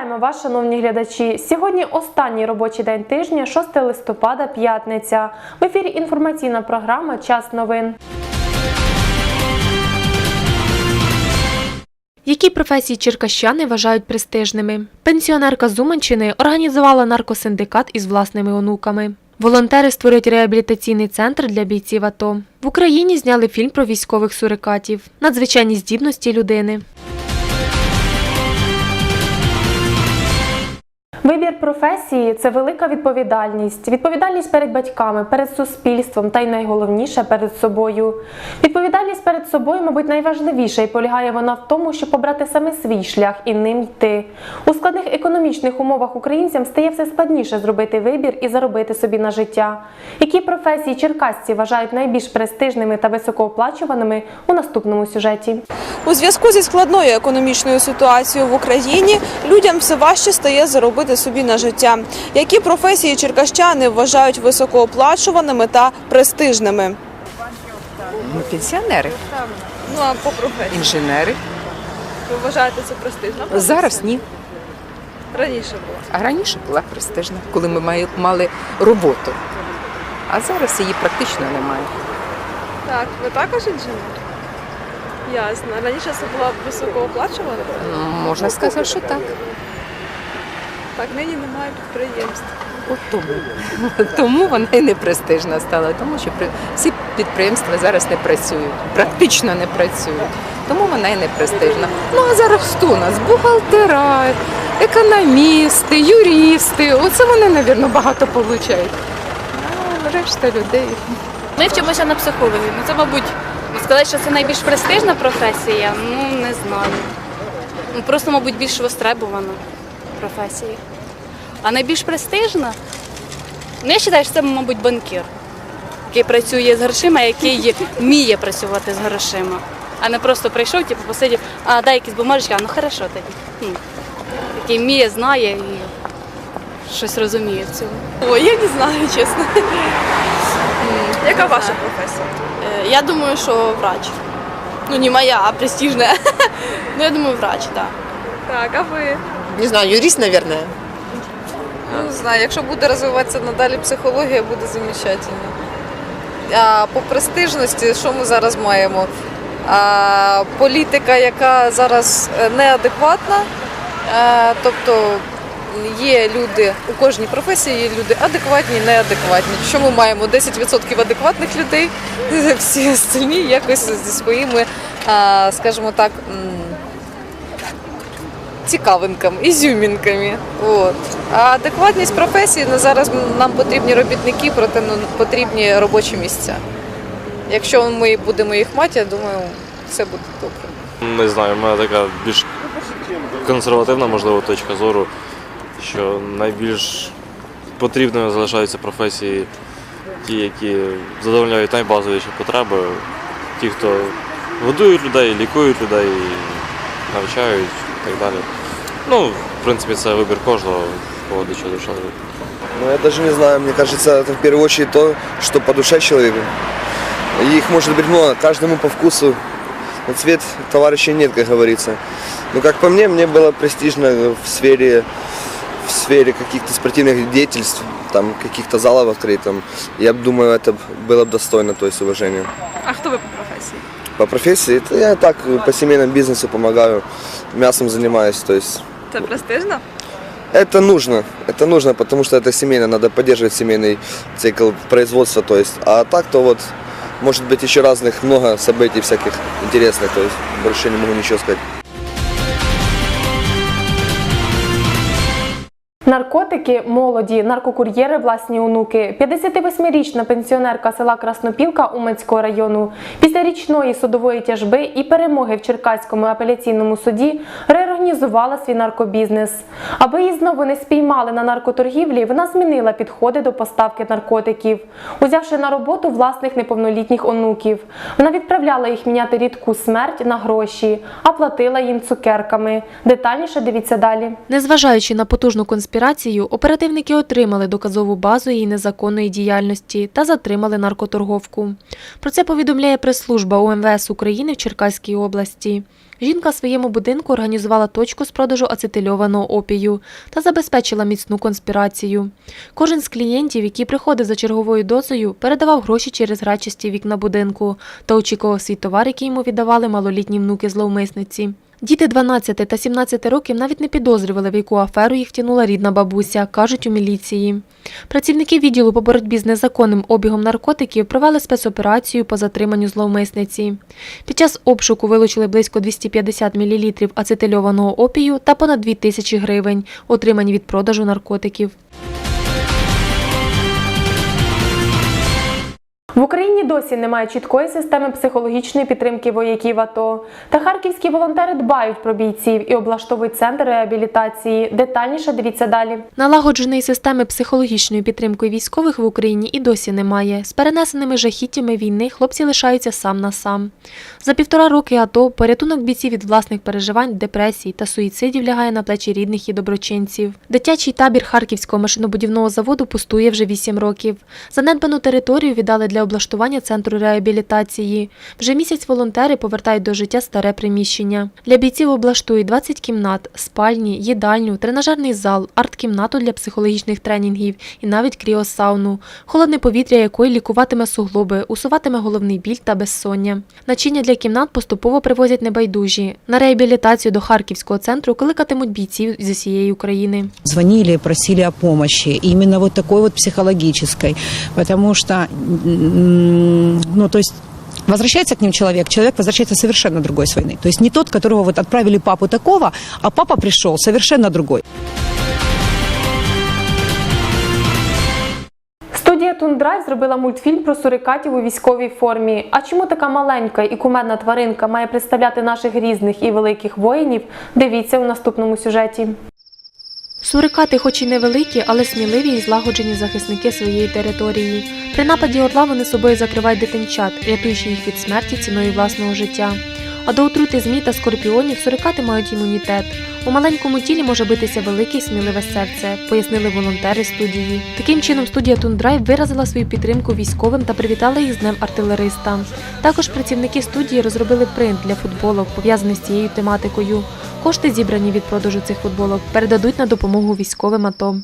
Вітаємо вас, шановні глядачі. Сьогодні останній робочий день тижня, 6 листопада, п'ятниця. В ефірі інформаційна програма Час новин. Які професії черкащани вважають престижними? Пенсіонерка з Уманщини організувала наркосиндикат із власними онуками. Волонтери створюють реабілітаційний центр для бійців АТО. В Україні зняли фільм про військових сурикатів, надзвичайні здібності людини. Вибір професії це велика відповідальність. Відповідальність перед батьками, перед суспільством та й найголовніше перед собою. Відповідальність перед собою, мабуть, найважливіша і полягає вона в тому, щоб обрати саме свій шлях і ним йти. У складних економічних умовах українцям стає все складніше зробити вибір і заробити собі на життя. Які професії черкасці вважають найбільш престижними та високооплачуваними у наступному сюжеті. У зв'язку зі складною економічною ситуацією в Україні людям все важче стає заробити собі на життя. Які професії черкащани вважають високооплачуваними та престижними? Ну, пенсіонери, Ну а по професії інженери. ви вважаєте це престижно? Зараз ні. раніше було. А раніше була престижна, коли ми мали роботу. А зараз її практично немає. Так, ви також інженер? Ясно. Раніше це була високооплачувана? Ну, Можна сказати, що так. Так, нині немає підприємств. От тому. Тому вона і не престижна стала, тому що всі підприємства зараз не працюють, практично не працюють. Тому вона і не престижна. Ну а зараз хто у нас? Бухгалтера, економісти, юристи. Оце вони, мабуть, багато получають. А решта людей. Ми вчимося на психології. Ну це, мабуть, сказати, що це найбільш престижна професія, ну не знаю. Ну, просто, мабуть, більш востребована професія. А найбільш престижна, ну я вважаю, що це, мабуть, банкір, який працює з грошима, який вміє працювати з грошима. А не просто прийшов, типу, посидів, а дай якісь бумажечки, а ну хорошо тоді. Ну, який вміє, знає і щось розуміє в цьому. Ой, я не знаю, чесно. Яка ваша професія? Э, Я думаю, что врач. Ну, не моя, а престижная. Но я думаю, врач, да. Так, а ви? Не знаю, юрист, наверное. Ну, не знаю, якщо буде розвиватися надалі психологія, буде замечательно. А по престижності, що ми зараз маємо? А, політика, яка зараз е, неадекватна, а, тобто є люди, у кожній професії є люди адекватні неадекватні. Що ми маємо? 10% адекватних людей, всі остальні якось зі своїми, а, скажімо так, цікавинками, ізюмінками. От. А адекватність професії ну, зараз нам потрібні робітники, проте ну, потрібні робочі місця. Якщо ми будемо їх мати, я думаю, все буде добре. Не знаю, в мене така більш консервативна, можливо, точка зору, що найбільш потрібними залишаються професії, ті, які задовольняють найбазовіші потреби, ті, хто годують людей, лікують людей, навчають і так далі. Ну, в принципі, це вибір кожного, кого до чого душа. Ну, я даже не знаю, мне кажется, это в первую очередь то, что по душе человеку. И их может быть много, каждому по вкусу. На цвет товарищей нет, как говорится. Но как по мне, мне было престижно в сфере, в сфере каких-то спортивных деятельств, там каких-то залов открыть. Там. Я думаю, это было бы достойно, то есть уважения. А хто ви по професії? По профессии, это я так по семейному бизнесу помогаю, мясом занимаюсь, то есть Це престижно? Это нужно, это нужно, потому что это семейно, надо поддерживать семейный цикл производства, то есть, а так то вот, может быть еще разных много событий всяких интересных, то есть, больше не могу ничего сказать. Наркотики, молоді, наркокур'єри, власні онуки. 58-річна пенсіонерка села Краснопілка Уманського району після річної судової тяжби і перемоги в Черкаському апеляційному суді реорганізувала свій наркобізнес. Аби її знову не спіймали на наркоторгівлі, вона змінила підходи до поставки наркотиків, узявши на роботу власних неповнолітніх онуків. Вона відправляла їх міняти рідку смерть на гроші, а платила їм цукерками. Детальніше дивіться далі. Незважаючи на потужну конспірацію, оперативники отримали доказову базу її незаконної діяльності та затримали наркоторговку. Про це повідомляє прес-служба УМВС України в Черкаській області. Жінка в своєму будинку організувала точку з продажу ацетильованого опію та забезпечила міцну конспірацію. Кожен з клієнтів, який приходив за черговою дозою, передавав гроші через грачасті вікна будинку та очікував свій товар, який йому віддавали малолітні внуки зловмисниці. Діти 12 та 17 років навіть не підозрювали, в яку аферу їх втягнула рідна бабуся, кажуть у міліції. Працівники відділу по боротьбі з незаконним обігом наркотиків провели спецоперацію по затриманню зловмисниці. Під час обшуку вилучили близько 250 мл ацетильованого опію та понад 2 тисячі гривень, отримані від продажу наркотиків. В Україні досі немає чіткої системи психологічної підтримки вояків АТО. Та харківські волонтери дбають про бійців і облаштовують центр реабілітації. Детальніше дивіться далі. Налагодженої системи психологічної підтримки військових в Україні і досі немає. З перенесеними жахіттями війни хлопці лишаються сам на сам. За півтора роки АТО порятунок бійців від власних переживань, депресій та суїцидів лягає на плечі рідних і доброчинців. Дитячий табір Харківського машинобудівного заводу пустує вже вісім років. Занедбану територію віддали для облаштування центру реабілітації. Вже місяць волонтери повертають до життя старе приміщення. Для бійців облаштують 20 кімнат, спальні, їдальню, тренажерний зал, арт-кімнату для психологічних тренінгів і навіть кріосауну, холодне повітря якої лікуватиме суглоби, усуватиме головний біль та безсоння. Начиння для кімнат поступово привозять небайдужі. На реабілітацію до Харківського центру кликатимуть бійців з усієї України. звонили, просили о помощи, именно вот такой вот психологической, потому что, ну, то есть Возвращается к ним человек, человек возвращается совершенно другой с войны. То есть не тот, которого вот отправили папу такого, а папа пришел совершенно другой. Студія Тундрайв зробила мультфільм про сурикатів у військовій формі. А чому така маленька і кумедна тваринка має представляти наших різних і великих воїнів? Дивіться у наступному сюжеті. Сурикати, хоч і невеликі, але сміливі і злагоджені захисники своєї території. При нападі орла вони собою закривають дитинчат, рятуючи їх від смерті ціною власного життя. А до отрути змій та скорпіонів сурикати мають імунітет. У маленькому тілі може битися велике сміливе серце, пояснили волонтери студії. Таким чином, студія Тундрайв виразила свою підтримку військовим та привітала їх з днем артилериста. Також працівники студії розробили принт для футболок, пов'язаний з цією тематикою. Кошти, зібрані від продажу цих футболок, передадуть на допомогу військовим АТО.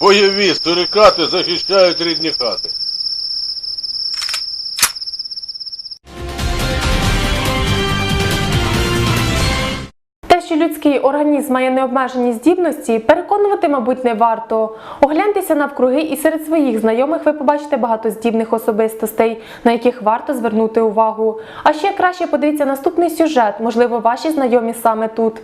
Бойові сурикати захищають рідні хати. Людський організм має необмежені здібності, переконувати, мабуть, не варто. Огляньтеся навкруги, і серед своїх знайомих ви побачите багато здібних особистостей, на яких варто звернути увагу. А ще краще подивіться наступний сюжет. Можливо, ваші знайомі саме тут.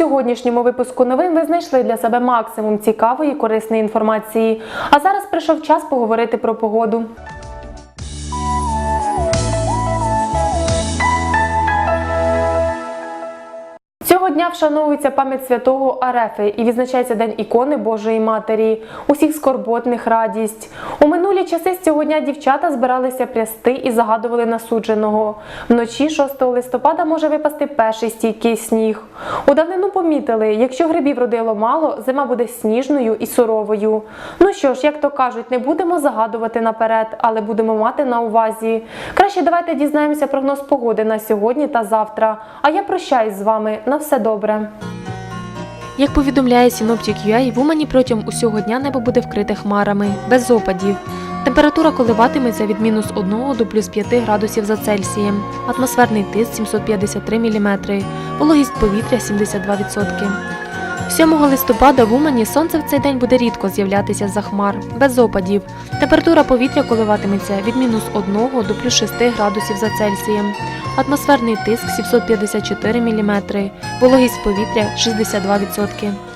Сьогоднішньому випуску новин ви знайшли для себе максимум цікавої і корисної інформації. А зараз прийшов час поговорити про погоду. Цього дня вшановується пам'ять святого Арефи і відзначається День ікони Божої Матері, усіх скорботних радість. У минулі часи з цього дня дівчата збиралися прясти і загадували насудженого. Вночі 6 листопада може випасти перший стійкий сніг. У давнину помітили, якщо грибів родило мало, зима буде сніжною і суровою. Ну що ж, як то кажуть, не будемо загадувати наперед, але будемо мати на увазі. Краще давайте дізнаємося прогноз погоди на сьогодні та завтра. А я прощаюсь з вами. На все добре. Як повідомляє Synoptic.ua, в Умані протягом усього дня небо буде вкрите хмарами, без опадів. Температура коливатиметься від мінус 1 до плюс 5 градусів за Цельсієм. Атмосферний тиск 753 мм, вологість повітря 72%. 7 листопада в Умані сонце в цей день буде рідко з'являтися за хмар, без опадів. Температура повітря коливатиметься від мінус 1 до плюс 6 градусів за Цельсієм. Атмосферний тиск 754 мм, вологість повітря 62%.